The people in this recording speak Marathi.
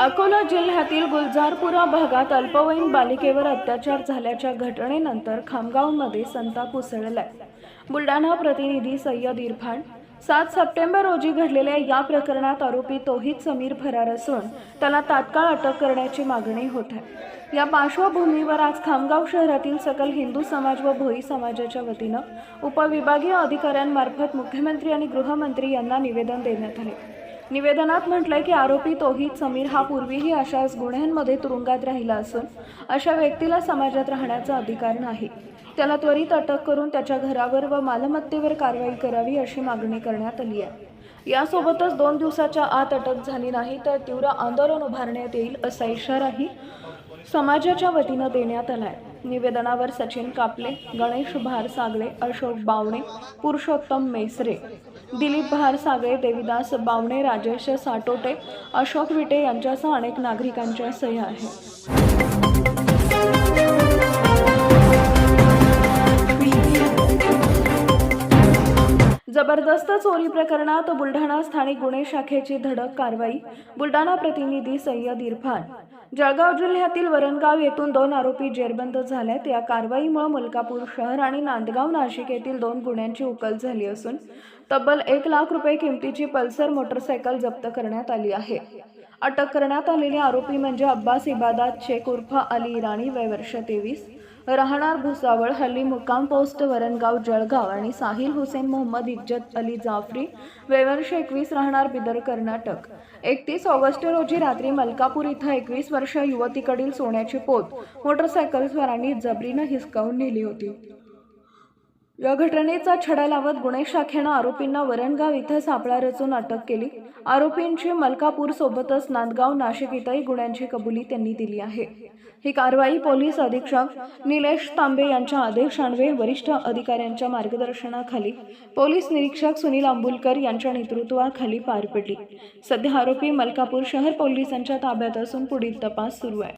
अकोला जिल्ह्यातील गुलजारपुरा भागात अल्पवयीन बालिकेवर अत्याचार झाल्याच्या घटनेनंतर खामगावमध्ये संताप उसळलाय. बुलढाणा प्रतिनिधी सय्यद इरफान सात सप्टेंबर रोजी घडलेल्या या प्रकरणात आरोपी तोहित समीर फरार असून त्याला तात्काळ अटक करण्याची मागणी होत आहे. या पार्श्वभूमीवर आज खामगाव शहरातील सकल हिंदू समाज व भोई समाजाच्या वतीनं उपविभागीय अधिकाऱ्यांमार्फत मुख्यमंत्री आणि गृहमंत्री यांना निवेदन देण्यात आले. निवेदनात म्हटलंय की आरोपी तोहित समीर हा पूर्वीही अशाच गुन्ह्यांमध्ये तुरुंगात राहिला असून अशा व्यक्तीला समाजात राहण्याचा अधिकार नाही. त्याला त्वरित अटक करून त्याच्या घरावर व मालमत्तेवर कारवाई करावी अशी मागणी करण्यात आली आहे. यासोबतच दोन दिवसाच्या आत अटक झाली नाही तर तीव्र आंदोलन उभारण्यात येईल असा इशाराही समाजाच्या वतीनं देण्यात आलाय. निवेदनावर सचिन कापले गणेश भारसागळे अशोक बावणे पुरुषोत्तम मेसरे दिलीप भारसागळे देविदास बावणे राजेश साटोटे अशोक विटे यांच्यासह अनेक नागरिकांच्या सह्या आहेत. जबरदस्त चोरी प्रकरणात बुलढाणा स्थानिक गुन्हे शाखेची धडक कारवाई बुलढाणा प्रतिनिधी सय्यद इरफान. जळगाव जिल्ह्यातील वरणगाव येथून दोन आरोपी जेरबंद झाल्यात. या कारवाईमुळे मुलकापूर शहर आणि नांदगाव नाशिक येथील दोन गुन्ह्यांची उकल झाली असून तब्बल एक लाख रुपये किमतीची पल्सर मोटरसायकल जप्त करण्यात आली आहे. अटक करण्यात आलेले आरोपी म्हणजे अब्बास इबादात शेख उर्फ अली इराणी वय वर्ष तेवीस. राहणार भुसावळ हल्ली मुक्काम पोस्ट वरणगाव जळगाव आणि साहिल हुसेन मोहम्मद इज्जत अली जाफरी वेवर्ष एकवीस राहणार बिदर कर्नाटक. एकतीस ऑगस्ट रोजी रात्री मलकापूर इथं एकवीस वर्ष युवतीकडील सोन्याची पोत मोटरसायकलस्वारांनी जबरीनं हिसकावून नेली होती. या घटनेचा छडा लावत गुन्हे शाखेनं आरोपींना वरणगाव इथं सापळा रचून अटक केली. आरोपींची मलकापूर सोबतच नांदगाव नाशिक इथंही गुन्ह्यांची कबुली त्यांनी दिली आहे. ही कारवाई पोलीस अधीक्षक निलेश तांबे यांच्या आदेशान्वये वरिष्ठ अधिकाऱ्यांच्या मार्गदर्शनाखाली पोलीस निरीक्षक सुनील आंबुलकर यांच्या नेतृत्वाखाली पार पडली. सध्या आरोपी मलकापूर शहर पोलिसांच्या ताब्यात असून पुढील तपास सुरू आहे.